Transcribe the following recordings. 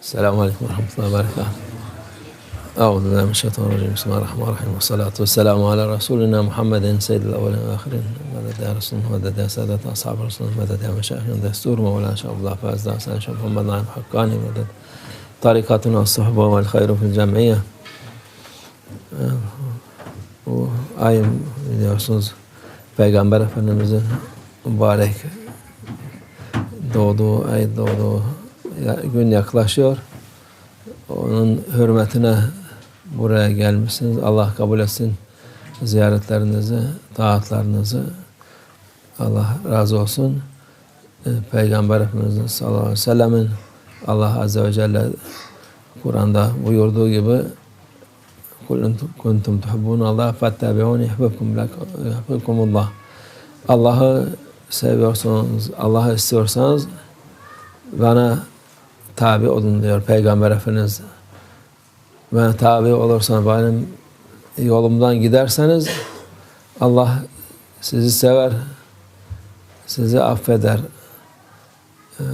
السلام عليكم ورحمة الله وبركاته. أعوذ بالله من الشيطان الرجيم. بسم الله الرحمن الرحيم. والصلاة والسلام على رسولنا محمد سيد الأولين والآخرين. مدد يا رسول مدد يا سادة أصحاب رسول مدد يا مشايخنا دستور مولانا عبد الله فاز داسان شيخ محمد نعيم حقاني مدد طريقتنا الصحبة والخير في الجمعية. Bu ay biliyorsunuz Peygamber Efendimiz'in mübarek doğduğu ay doğduğu gün yaklaşıyor. Onun hürmetine buraya gelmişsiniz. Allah kabul etsin ziyaretlerinizi, taatlarınızı. Allah razı olsun. Peygamber Efendimiz'in sallallahu aleyhi ve sellemin Allah Azze ve Celle Kur'an'da buyurduğu gibi Kul kuntum tuhibbun Allah fattabi'uni yuhibbukum Allah. Allah'ı seviyorsanız, Allah'ı istiyorsanız bana tabi olun diyor Peygamber Efendimiz. Bana tabi olursanız benim yolumdan giderseniz Allah sizi sever, sizi affeder. E,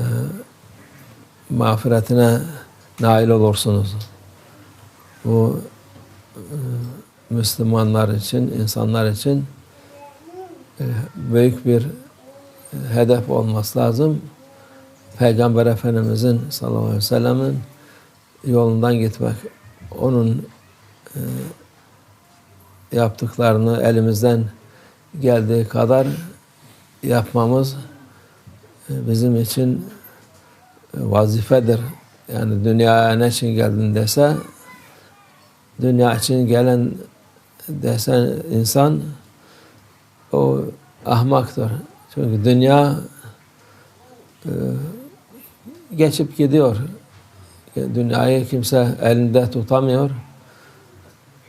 mağfiretine nail olursunuz. Bu Müslümanlar için, insanlar için büyük bir hedef olması lazım. Peygamber Efendimizin sallallahu aleyhi ve sellemin yolundan gitmek. Onun yaptıklarını elimizden geldiği kadar yapmamız bizim için vazifedir. Yani dünyaya ne için geldin dese dünya için gelen desen insan o ahmaktır. Çünkü dünya e, geçip gidiyor. Dünyayı kimse elinde tutamıyor.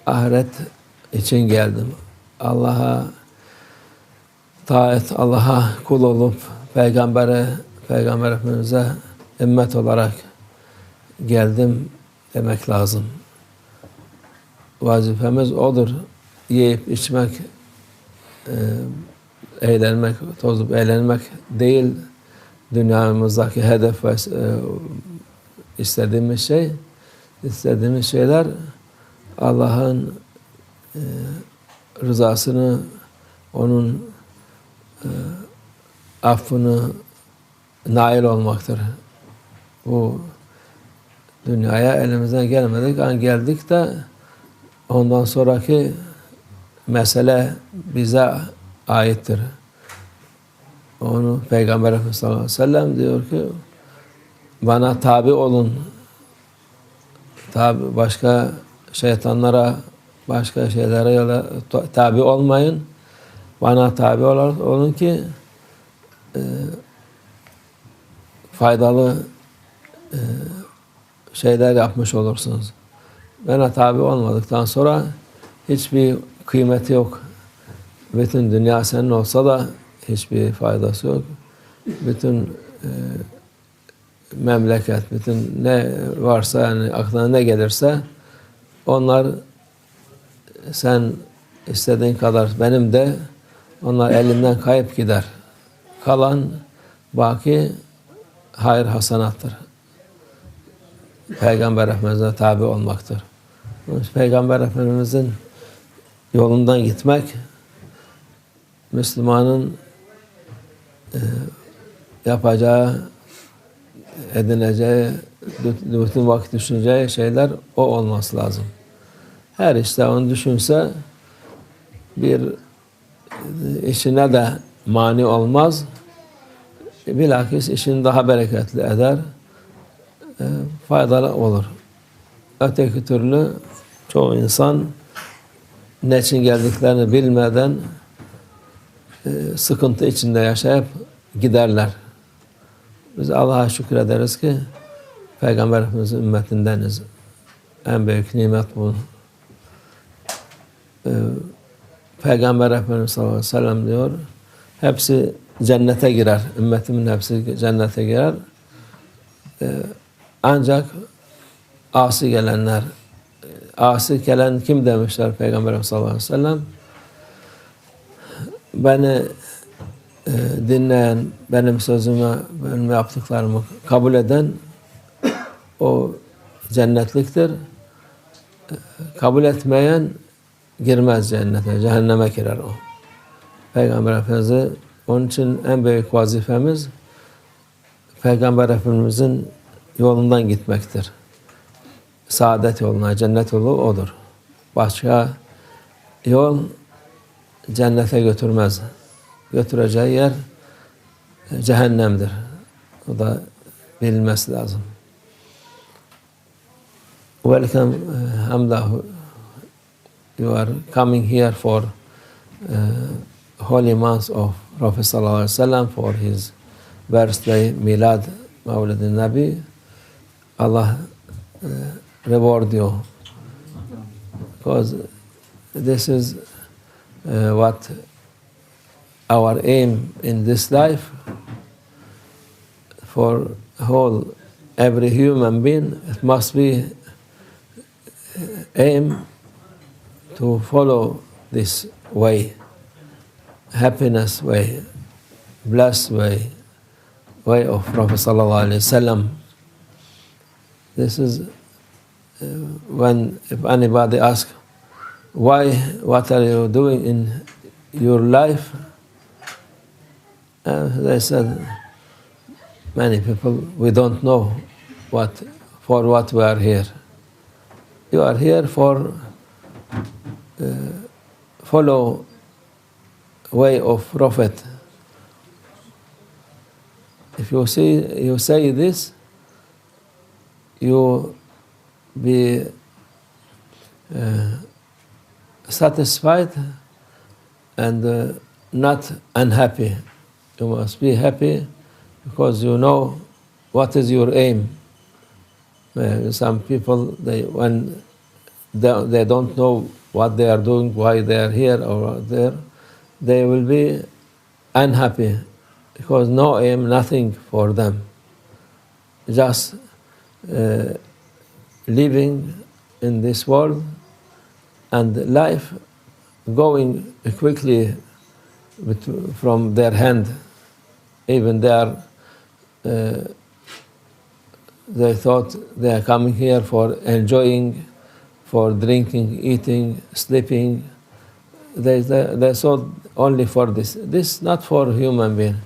Ahiret için geldim. Allah'a taat, Allah'a kul olup peygambere, peygamber Efendimiz'e ümmet olarak geldim demek lazım vazifemiz odur. Yiyip içmek, e, eğlenmek, tozup eğlenmek değil dünyamızdaki hedef ve e, istediğimiz şey. istediğimiz şeyler Allah'ın e, rızasını, onun affını nail olmaktır. Bu dünyaya elimizden gelmedik. An geldik de Ondan sonraki mesele bize aittir. Onu Peygamber Efendimiz sallallahu aleyhi ve sellem diyor ki bana tabi olun. Tabi başka şeytanlara, başka şeylere tabi olmayın. Bana tabi olun ki e, faydalı e, şeyler yapmış olursunuz. Bana tabi olmadıktan sonra hiçbir kıymeti yok. Bütün dünya senin olsa da hiçbir faydası yok. Bütün e, memleket, bütün ne varsa yani aklına ne gelirse onlar sen istediğin kadar benim de onlar elinden kayıp gider. Kalan baki hayır hasanattır. Peygamber Efendimiz'e tabi olmaktır. Peygamber Efendimiz'in yolundan gitmek Müslümanın yapacağı, edineceği, bütün vakit düşüneceği şeyler o olması lazım. Her işte onu düşünse bir işine de mani olmaz. Bilakis işini daha bereketli eder. E, faydalı olur. Öteki türlü çoğu insan ne için geldiklerini bilmeden sıkıntı içinde yaşayıp giderler. Biz Allah'a şükrederiz ki Peygamber Efendimiz'in ümmetindeniz. En büyük nimet bu. E, Peygamber Efendimiz sallallahu aleyhi ve sellem diyor, hepsi cennete girer. Ümmetimin hepsi cennete girer. Ancak asi gelenler, asi gelen kim demişler Peygamber sallallahu aleyhi ve sellem? Beni e, dinleyen, benim sözümü, benim yaptıklarımı kabul eden o cennetliktir. Kabul etmeyen girmez cennete, cehenneme girer o. Peygamber Efendimiz'i onun için en büyük vazifemiz Peygamber Efendimiz'in yolundan gitmektir. Saadet yoluna, cennet yolu odur. Başka yol cennete götürmez. Götüreceği yer cehennemdir. O da bilinmesi lazım. Welcome uh, Hamda. You are coming here for uh, holy month of Prophet Sallallahu Alaihi Wasallam for his birthday, Milad, Mawlid Nabi. Allah uh, reward you because this is what our aim in this life for whole every human being it must be aim to follow this way happiness way blessed way way of prophet sallallahu alaihi wasallam this is uh, when if anybody asks why what are you doing in your life? Uh, they said many people we don't know what for what we are here. You are here for uh, follow way of prophet. If you see you say this you be uh, satisfied and uh, not unhappy. You must be happy because you know what is your aim. Some people, they when they, they don't know what they are doing, why they are here or there, they will be unhappy because no aim, nothing for them. Just uh, living in this world and life going quickly with, from their hand. Even they are, uh, they thought they are coming here for enjoying, for drinking, eating, sleeping. They, they, they thought only for this. This not for human being.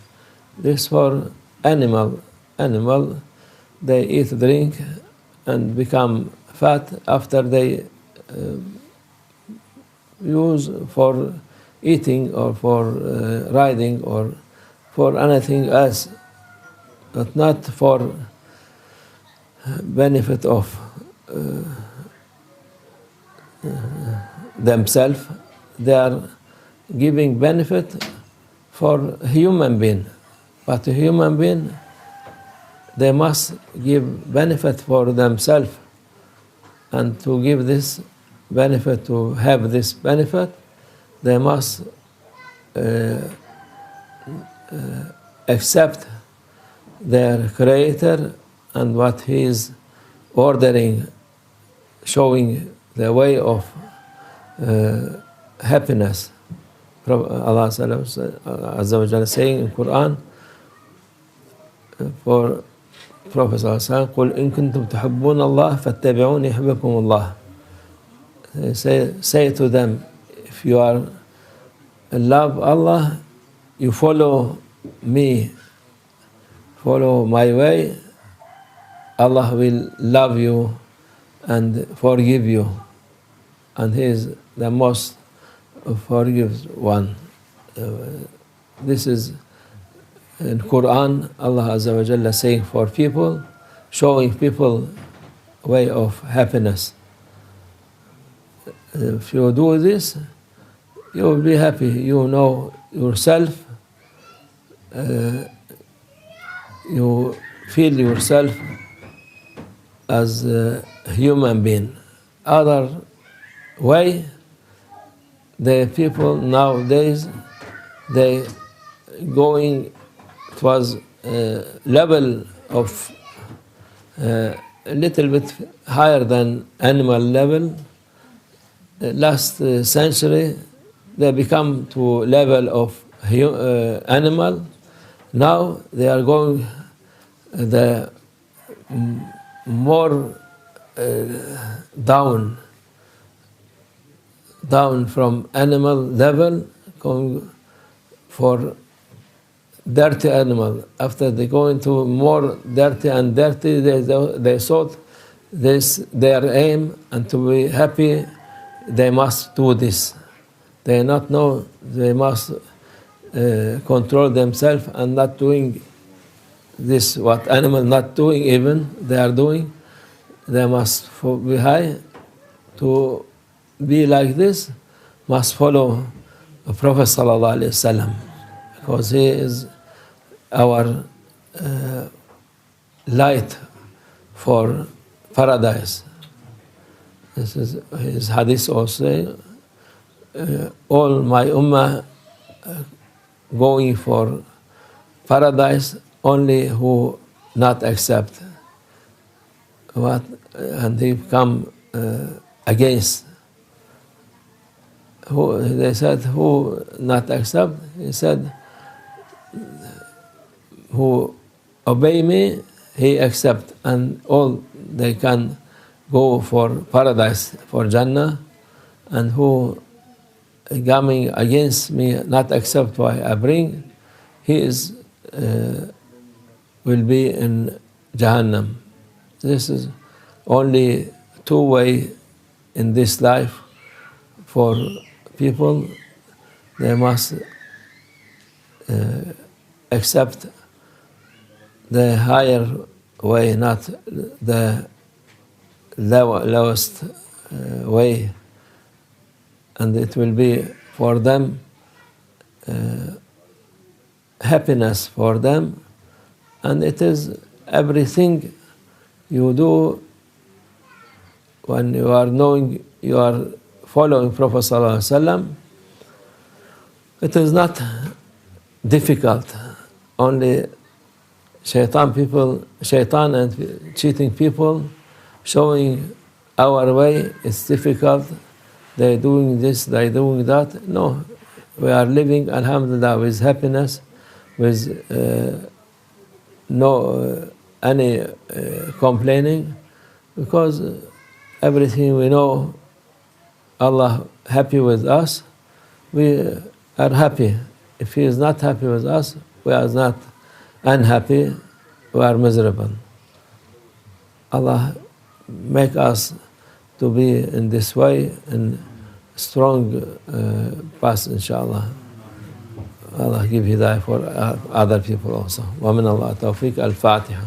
This for animal. Animal, they eat, drink, and become fat after they uh, use for eating or for uh, riding or for anything else, but not for benefit of uh, themselves. They are giving benefit for human being, but human being they must give benefit for themselves and to give this benefit to have this benefit they must uh, uh, accept their creator and what he is ordering showing the way of uh, happiness Allah Azza wa Jalla saying in Quran for Prophet ﷺ, قل إن كنتم تحبون الله فاتبعوني يحبكم الله. Say, say to them, if you are love Allah, you follow me, follow my way, Allah will love you and forgive you. And He is the most forgives one. Uh, this is in Quran, Allah Azza wa Jalla saying for people, showing people way of happiness. If you do this, you will be happy. You know yourself. Uh, you feel yourself as a human being. Other way, the people nowadays they going towards a level of uh, a little bit higher than animal level. Uh, last uh, century, they become to level of uh, animal. Now they are going the um, more uh, down, down from animal level, going for dirty animal. After they go into more dirty and dirty, they, they thought this their aim and to be happy, they must do this. They not know they must uh, control themselves and not doing this what animal not doing even they are doing. They must be high to be like this. Must follow the Prophet wasallam because he is our uh, light for paradise. This is his hadith also. Uh, all my ummah uh, going for paradise only who not accept what and they come uh, against who they said who not accept he said who obey me he accept and all they can go for paradise for jannah and who coming against me not accept what i bring he is uh, will be in jahannam. This is only two way in this life for people. They must uh, accept the higher way, not the lowest uh, way, and it will be for them uh, happiness for them, and it is everything you do when you are knowing you are following Prophet It is not difficult. Only shaitan people, shaitan and cheating people, showing our way. It's difficult. They're doing this, they're doing that. No, we are living, alhamdulillah, with happiness, with uh, no uh, any uh, complaining, because everything we know, Allah happy with us, we are happy. If He is not happy with us, we are not unhappy, we are miserable. Allah make us to be in this way in strong uh, path, inshallah. Allah give hidayah for other people also. ومن الله توفيق الفاتحة